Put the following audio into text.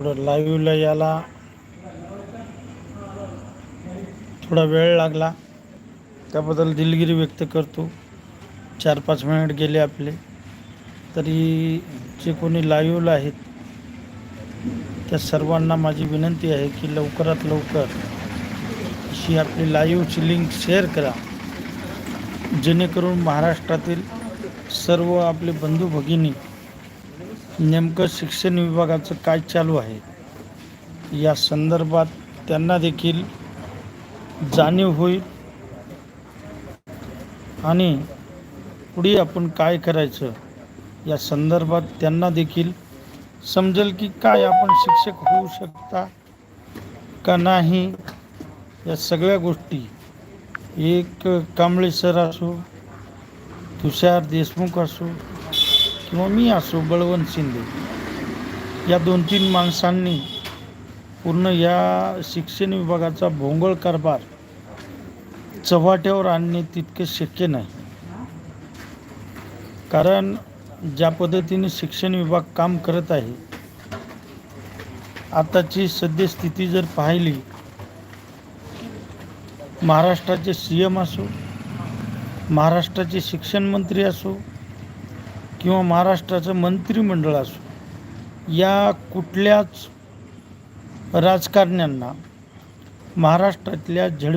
थोडं लाईव्हला यायला थोडा वेळ लागला. त्याबद्दल दिलगिरी व्यक्त करतो. चार पाच मिनिट गेले आपले. तरी जे कोणी लाईव्हला आहेत त्या सर्वांना माझी विनंती आहे की लवकरात लवकर अशी आपली लाईव्हची लिंक शेअर करा. जेणेकरून महाराष्ट्रातील सर्व आपले बंधू भगिनी नेमकं शिक्षण विभागाचं काय चालू आहे? या संदर्भात त्यांना देखील जाणीव होईल. आणि पुढे आपण काय करायचं? या संदर्भात त्यांना देखील समजेल की काय आपण शिक्षक होऊ शकता का नाही? या सगळ्या गोष्टी. एक कांबळे सर असो तुषार देशमुख असो किंवा मी असो बळवंत शिंदे. या दोन तीन माणसांनी पूर्ण या शिक्षण विभागाचा भोंगळ कारभार चव्हाट्यावर आणणे तितके शक्य नाही. कारण ज्या पद्धतीने शिक्षण विभाग काम करत आहे आताची सद्यस्थिती जर पाहिली महाराष्ट्राचे सी एम असो महाराष्ट्राचे शिक्षण मंत्री असो किंवा महाराष्ट्राचं मंत्रिमंडळ असो या कुठल्याच राजकारण्यांना महाराष्ट्रातल्या झड